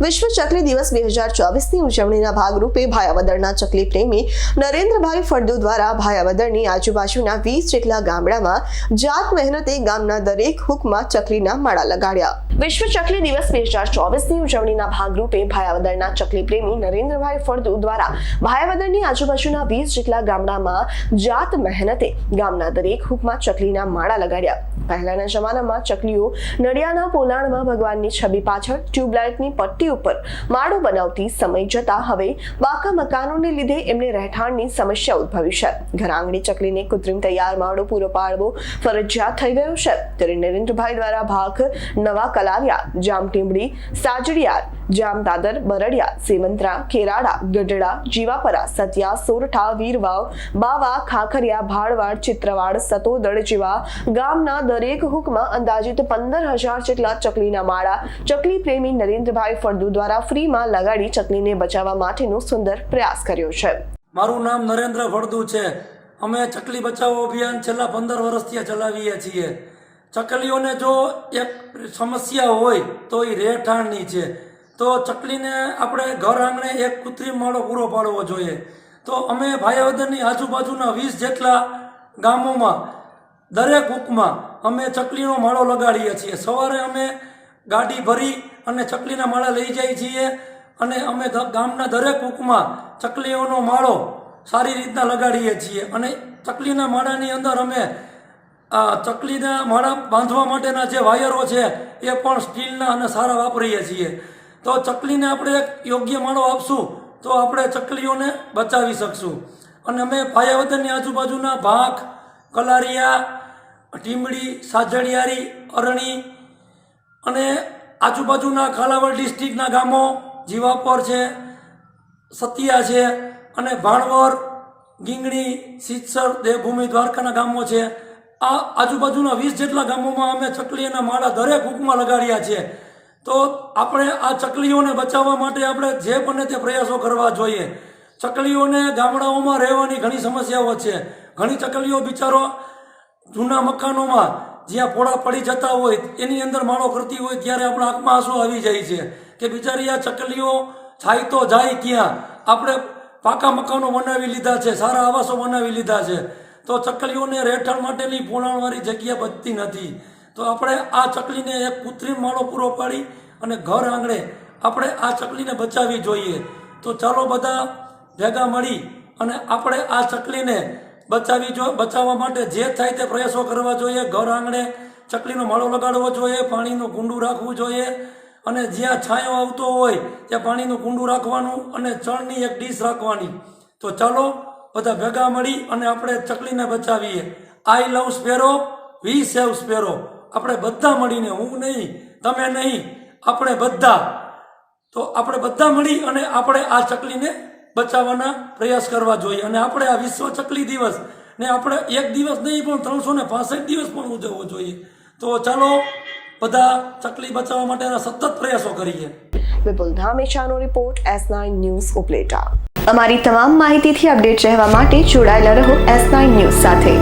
વિશ્વ ચકલી દિવસ બે હજાર ચોવીસની ઉજવણીના ભાગરૂપે ભાયાવદરના ચકલી પ્રેમી નરેન્દ્રભાઈ ફળદુ દ્વારા ભાયાવદરની આજુબાજુના વીસ જેટલા ગામડામાં જાત મહેનતે ગામના દરેક હુકમાં ચકલીના માળા લગાડ્યા. વિશ્વ ચકલી દિવસ બે હજાર ચોવીસની ઉજવણીના ભાગરૂપે ભાયાવદરના ચકલી પ્રેમી નરેન્દ્રભાઈ ફળદુ દ્વારા ભાયાવદરની આજુબાજુના વીસ જેટલા ગામડામાં જાત મહેનતે ગામના દરેક હુકમાં ચકલીના માળા લગાડ્યા. પહેલાના જમાનામાં ચકલીઓ નડિયાના પોલાણમાં ભગવાનની છબી પાછળ ટ્યુબલાઇટની પટ્ટી ઉપર માળો બનાવતી સમય જતા હવે બાકા મકાનોને લીધે એમને રહેઠાણની સમસ્યા ઉદ્ભવી છે. ઘર આંગણે ચકલીને કૃત્રિમ તૈયાર માળો પૂરો પાડવો ફરજિયાત થઈ ગયો છે. ત્યારે નરેન્દ્રભાઈ દ્વારા ભાગ નવા કલારિયા, જામટીમડી, સાજડિયાર જામ દાદર બરડિયા, સેવંતરા, ખેરાડા, ગઢડા, જીવાપરા, સતિયા, સોરઠા, વીરવાવ, બાવા, ખાખરિયા, ભાડવાડ, ચિત્રવાડ, સતોદળ જેવા ગામના દરેક હુકમાં અંદાજિત પંદર હજાર જેટલા ચકલીના માળા ચકલી પ્રેમી નરેન્દ્રભાઈ ફળદુ દ્વારા ફ્રીમાં લગાડી ચકલીને બચાવવા માટેનો સુંદર પ્રયાસ કર્યો છે. મારું નામ નરેન્દ્ર ફળદુ છે. અમે ચકલી બચાવો અભિયાન છેલ્લા પંદર વર્ષથી ચલાવીએ છીએ. ચકલીઓને જો એક સમસ્યા હોય તો એ રહેઠાણની છે. તો ચકલીને આપણે ઘર આંગણે એક કૃત્રિમ માળો પૂરો પાડવો જોઈએ. તો અમે ભાયાવદરની આજુબાજુના વીસ જેટલા ગામોમાં, દરેક હૂકમાં અમે ચકલીનો માળો લગાડીએ છીએ. સવારે અમે ગાડી ભરી અને ચકલીના માળા લઈ જઈએ છીએ અને અમે ગામના દરેક હૂકમાં ચકલીઓનો માળો સારી રીતના લગાડીએ છીએ. અને ચકલીના માળાની અંદર અમે આ ચકલીના માળા બાંધવા માટેના જે વાયરો છે, એ પણ સ્ટીલના અને સારા વાપરીએ છીએ. તો ચકલીને આપણે એક યોગ્ય માળો આપશું, તો આપણે ચકલીઓને બચાવી શકશું. અને અમે પાયાવદનની આજુબાજુના ભાંખ, કલારિયા, ટીમડી સાજડિયારી અરણી અને આજુબાજુના કાલાવડ ડિસ્ટ્રિક્ટના ગામો જીવાપર છે, સતિયા છે અને ભાણવર, ગીંગણી સિત્સર દેવભૂમિ, દ્વારકાના ગામો છે. આ આજુબાજુના વીસ જેટલા ગામોમાં અમે ચકલીના માળા દરેક હુકમાં લગાડ્યા છે. તો આપણે આ ચકલીઓને બચાવવા માટે આપણે જે બને તે પ્રયાસો કરવા જોઈએ. ચકલીઓને ગામડાઓમાં રહેવાની ઘણી સમસ્યાઓ છે. ઘણી ચકલીઓ બિચારો જૂના મકાનોમાં જ્યાં પોળા પડી જતા હોય, એની અંદર માળો કરતી હોય, ત્યારે આપણા આંખમાં આંસુ આવી જાય છે કે બિચારી આ ચકલીઓ જાય તો જાય ક્યાં? આપણે પાકા મકાનો બનાવી લીધા છે, સારા આવાસો બનાવી લીધા છે. તો ચકલીઓને રહેઠાણ માટેની પોલાણવાળી જગ્યા બચતી નથી. તો આપણે આ ચકલીને એક કૃત્રિમ માળો પૂરો પાડી અને ઘર આંગણે આપણે આ ચકલીને બચાવવી જોઈએ. તો ચાલો બધા ભેગા મળી અને આપણે આ ચકલીને બચાવી જો, બચાવવા માટે જે થાય તે પ્રયાસો કરવા જોઈએ. ઘર આંગણે ચકલીનો માળો લગાડવો જોઈએ, પાણીનું કુંડું રાખવું જોઈએ અને જ્યાં છાંયો આવતો હોય ત્યાં પાણીનું કુંડું રાખવાનું અને ચણની એક ડીશ રાખવાની. તો ચાલો બધા ભેગા મળી અને આપણે ચકલીને બચાવીએ. આઈ લવ સ્પેરો વી સેવ સ્પેરો આપણે બધા મળીને હું નહીં, તમે નહીં, આપણે બધા. તો આપણે બધા મળી અને આપણે આ ચકલીને બચાવવાના પ્રયાસ કરવા જોઈએ. અને આપણે આ વિશ્વ ચકલી દિવસ ને આપણે એક દિવસ નહીં, પણ ત્રણસો ને દિવસ પણ ઉજવવો જોઈએ. તો ચાલો, બધા ચકલી બચાવવા માટેના સતત પ્રયાસો કરીએ. Vipul ધામેચાનો report, S nine news, Upleta. અમારી તમામ માહિતીથી અપડેટ રહેવા માટે જોડાયેલા રહો એસ નાઇન ન્યૂઝ સાથે.